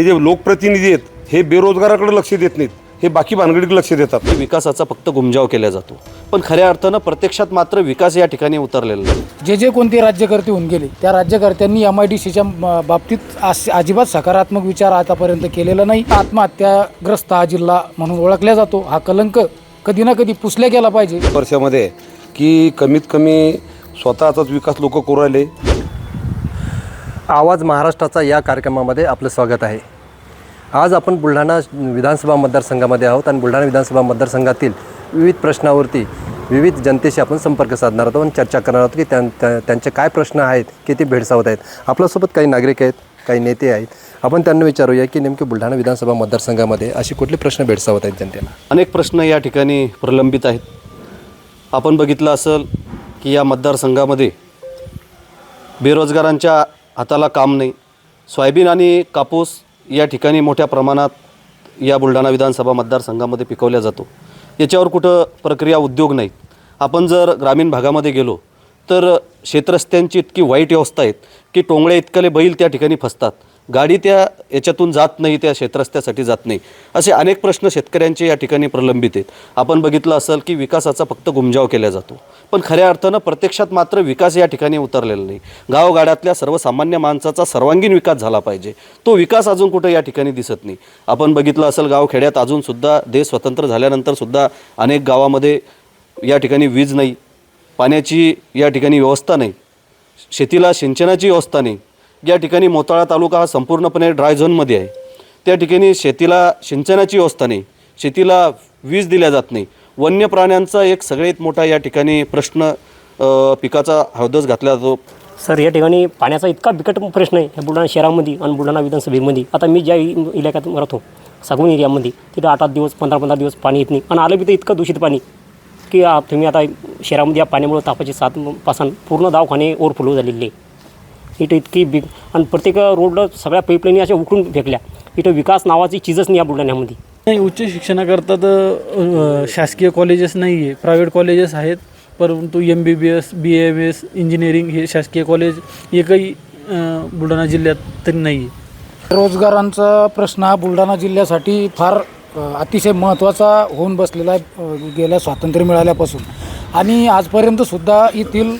हे जे लोकप्रतिनिधी आहेत हे बेरोजगाराकडे लक्ष देत नाहीत. हे बाकी भानगडीकडे लक्ष देतात. विकासाचा फक्त गुमजाव केला जातो. पण खऱ्या अर्थानं प्रत्यक्षात मात्र विकास या ठिकाणी उतरलेला नाही. जे जे कोणते राज्यकर्ते होऊन गेले त्या राज्यकर्त्यांनी एम आय डी सीच्या बाबतीत अस- अजिबात सकारात्मक विचार आतापर्यंत केलेला नाही. आत्महत्याग्रस्त हा जिल्हा म्हणून ओळखला जातो. हा कलंक कधी ना कधी पुसल्या गेला पाहिजे. वर्षामध्ये की कमीत कमी स्वतःचाच विकास लोक करू राहिले. आवाज महाराष्ट्राचा या कार्यक्रमामध्ये आपलं स्वागत आहे. आज आपण बुलढाणा विधानसभा मतदारसंघामध्ये आहोत आणि बुलढाणा विधानसभा मतदारसंघातील विविध प्रश्नावरती विविध जनतेशी आपण संपर्क साधणार आहोत आणि चर्चा करणार आहोत की त्यां त्या- त्यांचे काय प्रश्न आहेत की ते भेडसावत आहेत. आपल्यासोबत काही नागरिक आहेत काही नेते आहेत. आपण त्यांना विचारूया की नेमके बुलढाणा विधानसभा मतदारसंघामध्ये असे कुठले प्रश्न भेडसावत आहेत जनतेला? अनेक प्रश्न या ठिकाणी प्रलंबित आहेत. आपण बघितलं असेल की या मतदारसंघामध्ये बेरोजगारांच्या हाताला काम नाही. सोयाबीन आणि कापूस या ठिकाणी मोठ्या प्रमाणात या बुलढाणा विधानसभा मतदारसंघामध्ये पिकवल्या जातो. याच्यावर कुठं प्रक्रिया उद्योग नाहीत. आपण जर ग्रामीण भागामध्ये गेलो तर शेतरस्त्यांची इतकी वाईट अवस्था आहेत की टोंगळे इतकले बैल त्या ठिकाणी फसतात. गाडी त्या याच्यातून जात नाही त्या शेतरस्त्यासाठी जात नाही. असे अनेक प्रश्न शेतकऱ्यांचे या ठिकाणी प्रलंबित आहेत. आपण बघितलं असेल की विकासाचा फक्त गुमजाव केला जातो. पण खऱ्या अर्थानं प्रत्यक्षात मात्र विकास या ठिकाणी उतरलेला नाही. गावगाड्यातल्या सर्वसामान्य माणसाचा सर्वांगीण विकास झाला पाहिजे. तो विकास अजून कुठं या ठिकाणी दिसत नाही. आपण बघितलं असेल गावखेड्यात अजूनसुद्धा देश स्वतंत्र झाल्यानंतरसुद्धा अनेक गावामध्ये या ठिकाणी वीज नाही. पाण्याची या ठिकाणी व्यवस्था नाही. शेतीला सिंचनाची व्यवस्था नाही. या ठिकाणी मोताळा तालुका हा संपूर्णपणे ड्राय झोनमध्ये आहे. त्या ठिकाणी शेतीला सिंचनाची व्यवस्था नाही. शेतीला वीज दिल्या जात नाही. वन्य प्राण्यांचा एक सगळ्यात मोठा या ठिकाणी प्रश्न अ, पिकाचा हळदच घातला जातो. सर या ठिकाणी पाण्याचा इतका बिकट प्रश्न आहे ह्या बुलढाणा शहरामध्ये आणि बुलढाणा विधानसभेमध्ये. आता मी ज्या इ- इलाक्यात राहतो सागून एरियामध्ये तिथं आठ आठ दिवस पंधरा पंधरा दिवस पाणी येत नाही. आणि आलं बी तर इतकं दूषित पाणी की आ- तुम्ही आता शहरामध्ये या पाण्यामुळे तापाचे सात पासून पूर्ण दवाखाने ओव्हरफ्लो झालेले आहे. इथं इतकी बिग आणि प्रत्येक रोडला सगळ्या पाईपलाईनी अशा उकळून फेकल्या. इथं विकास नावाची चीजच नाही या बुलढाण्यामध्ये. नाही उच्च शिक्षणाकरता तर शासकीय कॉलेजेस नाही आहे प्रायव्हेट कॉलेजेस आहेत परंतु M B B S B M S engineering हे शासकीय कॉलेज एकही बुलढाणा जिल्ह्यात तरी नाही आहे रोजगारांचा प्रश्न हा बुलढाणा जिल्ह्यासाठी फार अतिशय महत्त्वाचा होऊन बसलेला आहे गेल्या स्वातंत्र्य मिळाल्यापासून. आणि आजपर्यंतसुद्धा येथील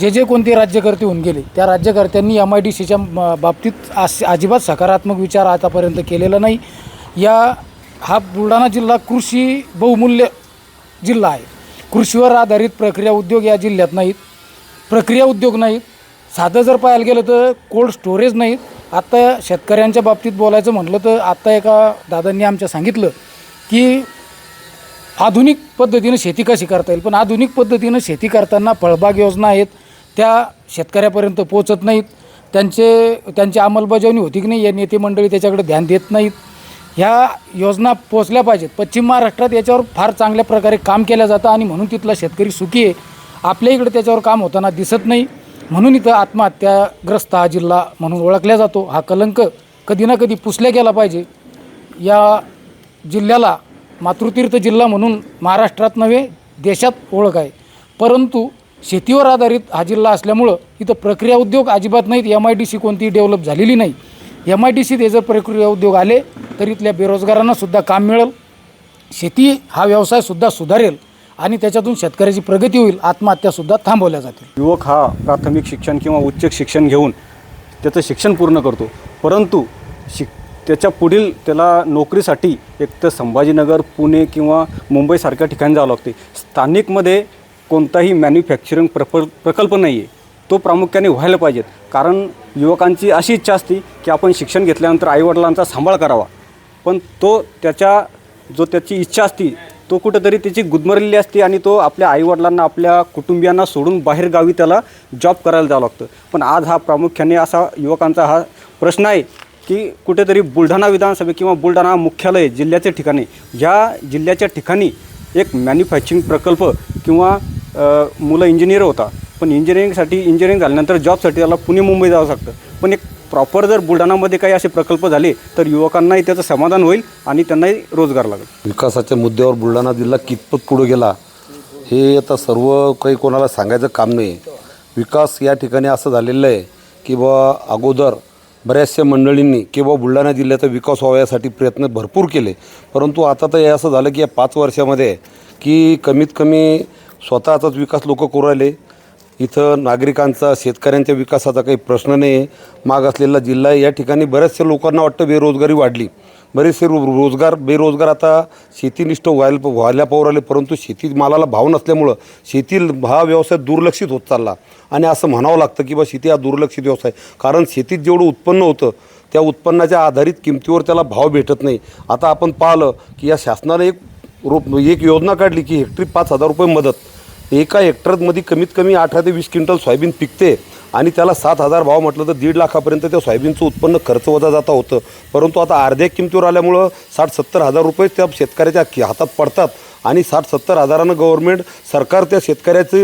जे जे कोणते राज्यकर्ते होऊन गेले त्या राज्यकर्त्यांनी एम आय डी सीच्या बाबतीत आज अजिबात सकारात्मक विचार आतापर्यंत केलेला नाही. या हा बुलढाणा जिल्हा कृषी बहुमूल्य जिल्हा आहे. कृषीवर आधारित प्रक्रिया उद्योग या जिल्ह्यात नाहीत. प्रक्रिया उद्योग नाहीत. साधं जर पाहायला गेलं तर कोल्ड स्टोरेज नाहीत. आत्ता शेतकऱ्यांच्या बाबतीत बोलायचं म्हटलं तर आत्ता एका दादांनी आमच्या सांगितलं की आधुनिक पद्धतीनं शेती कशी करता येईल? पण आधुनिक पद्धतीनं शेती करताना फळबाग योजना आहेत. त्या शेतकऱ्यापर्यंत पोचत नाहीत. त्यांचे त्यांची अंमलबजावणी होती की नाही या नेते मंडळी त्याच्याकडे ध्यान देत नाहीत. ह्या योजना पोचल्या पाहिजेत. पश्चिम महाराष्ट्रात याच्यावर फार चांगल्या प्रकारे काम केलं जातं आणि म्हणून तिथला शेतकरी सुखी आहे. आपल्या इकडे त्याच्यावर काम होताना दिसत नाही. म्हणून इथं आत्महत्याग्रस्त हा जिल्हा म्हणून ओळखला जातो. हा कलंक कधी ना कधी पुसल्या गेला पाहिजे. या जिल्ह्याला मातृतीर्थ जिल्हा म्हणून महाराष्ट्रात नव्हे देशात ओळख आहे. परंतु शेतीवर आधारित हा जिल्हा असल्यामुळं इथं प्रक्रिया उद्योग अजिबात नाहीत. एम आय डी सी कोणतीही डेव्हलप झालेली नाही. एम आय डी सीत हे जर प्रक्रिया उद्योग आले तर इथल्या बेरोजगारांनासुद्धा काम मिळेल. शेती हा व्यवसायसुद्धा सुधारेल आणि त्याच्यातून शेतकऱ्याची प्रगती होईल आत्महत्यासुद्धा थांबवल्या जातील. युवक हा प्राथमिक शिक्षण किंवा उच्च शिक्षण घेऊन त्याचं शिक्षण पूर्ण करतो. परंतु शिक त्याच्या पुढील त्याला नोकरीसाठी एक तर संभाजीनगर पुणे किंवा मुंबईसारख्या ठिकाणी जावं लागते. स्थानिकमध्ये कोणताही मॅन्युफॅक्चरिंग प्रप प्रकल्प नाही आहे तो प्रामुख्याने व्हायला पाहिजेत. कारण युवकांची अशी इच्छा असते की आपण शिक्षण घेतल्यानंतर आईवडिलांचा सांभाळ करावा. पण तो त्याच्या जो त्याची इच्छा असती तो कुठंतरी त्याची गुदमरलेली असते आणि तो आपल्या आईवडिलांना आपल्या कुटुंबियांना सोडून बाहेरगावी त्याला जॉब करायला जावं लागतं. पण आज हा प्रामुख्याने असा युवकांचा हा प्रश्न आहे की कुठेतरी बुलढाणा विधानसभे किंवा बुलढाणा मुख्यालय जिल्ह्याच्या ठिकाणी ह्या जिल्ह्याच्या ठिकाणी एक मॅन्युफॅक्चरिंग प्रकल्प किंवा मुलं इंजिनियर होता. पण इंजिनिअरिंगसाठी इंजिनिअरिंग झाल्यानंतर जॉबसाठी त्याला पुणे मुंबई जावं लागतं. पण एक प्रॉपर जर बुलढाणामध्ये काही असे प्रकल्प झाले तर युवकांनाही त्याचं समाधान होईल आणि त्यांनाही रोजगार लागेल. विकासाच्या मुद्द्यावर बुलढाणा जिल्हा कितपत पुढे गेला हे आता सर्व काही कोणाला सांगायचं काम नाही. विकास या ठिकाणी असं झालेलं आहे की बा अगोदर बऱ्याचशा मंडळींनी किंवा बुलढाणा जिल्ह्याचा विकास व्हावा यासाठी प्रयत्न भरपूर केले. परंतु आता तर हे असं झालं की या पाच वर्षामध्ये की कमीत कमी स्वतःचाच विकास लोक करू राहिले. इथं नागरिकांचा शेतकऱ्यांच्या विकासाचा काही प्रश्न नाही माग असलेला जिल्हा आहे या ठिकाणी बऱ्याचशा लोकांना वाटतं बेरोजगारी वाढली. बरेचसे रो रोजगार बेरोजगार आता शेतीनिष्ठ व्हायला व्हायला पाहू आले परंतु शेती मालाला भाव नसल्यामुळं शेती हा व्यवसाय दुर्लक्षित होत चालला. आणि असं म्हणावं लागतं की बा शेती हा दुर्लक्षित व्यवसाय. कारण शेतीत जेवढं उत्पन्न होतं त्या उत्पन्नाच्या आधारित किमतीवर त्याला भाव भेटत नाही. आता आपण पाहिलं की या शासनाने एक रोप एक योजना काढली की हेक्टरी पाच हजार रुपये मदत. एका हेक्टरमध्ये कमीत कमी अठरा ते वीस क्विंटल सोयाबीन पिकते आणि त्याला सात हजार भाव म्हटलं तर दीड लाखापर्यंत त्या सोयाबीनचं उत्पन्न खर्च वजा जाता होतं. परंतु आता अर्ध्या किमतीवर आल्यामुळं साठ सत्तर हजार रुपये त्या शेतकऱ्याच्या हातात पडतात आणि साठ सत्तर हजारानं गव्हर्मेंट सरकार त्या शेतकऱ्याचे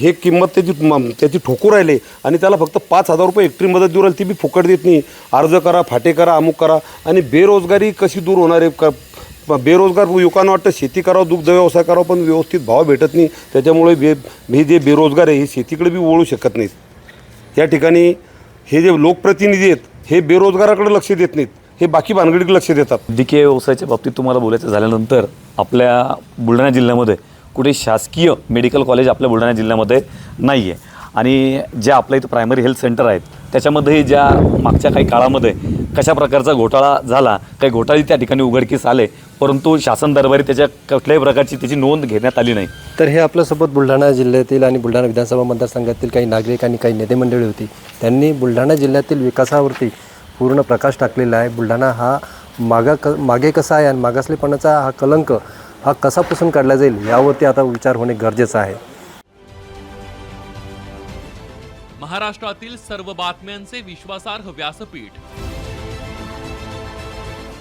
हे किंमत त्याची म, त्याची ठोकू राहिले आणि त्याला फक्त पाच हजार रुपये हेक्टरी मदत देऊ राहिली ती बी फुकट देत नाही. अर्ज करा फाटे करा अमुक करा आणि बेरोजगारी कशी दूर होणार आहे? क बेरोजगार युवकांना वाटतं शेती करावं दुग्ध व्यवसाय करावं पण व्यवस्थित भाव भेटत नाही. त्याच्यामुळे बे हे जे बेरोजगार आहे हे शेतीकडे बी वळू शकत नाहीत. या ठिकाणी हे जे लोकप्रतिनिधी आहेत हे बेरोजगाराकडे लक्ष देत नाहीत. हे बाकी भानगडीकडे लक्ष देतात. वैद्यकीय व्यवसायाच्या बाबतीत तुम्हाला बोलायचं झाल्यानंतर आपल्या बुलढाणा जिल्ह्यामध्ये कुठे शासकीय मेडिकल कॉलेज आपल्या बुलढाणा जिल्ह्यामध्ये नाही आहे आणि ज्या आपल्या इथं प्रायमरी हेल्थ सेंटर आहेत त्याच्यामध्ये ज्या मागच्या काही काळामध्ये कशा प्रकारचा घोटाळा झाला काही घोटाळे त्या ठिकाणी उघडकीस आले परंतु शासन दरबारी त्याच्या कुठल्याही प्रकारची त्याची नोंद घेण्यात आली नाही. तर हे आपल्यासोबत बुलढाणा जिल्ह्यातील आणि बुलढाणा विधानसभा मतदारसंघातील काही नागरिक आणि काही नेते मंडळी होती. त्यांनी बुलढाणा जिल्ह्यातील विकासावरती पूर्ण प्रकाश टाकलेला आहे. बुलढाणा हा मागा क मागे कसा आहे आणि मागासलेपणाचा हा कलंक हा कसा पुसून काढला जाईल यावरती आता विचार होणे गरजेचं आहे. महाराष्ट्रातील सर्व बातम्यांचे विश्वासार्ह व्यासपीठ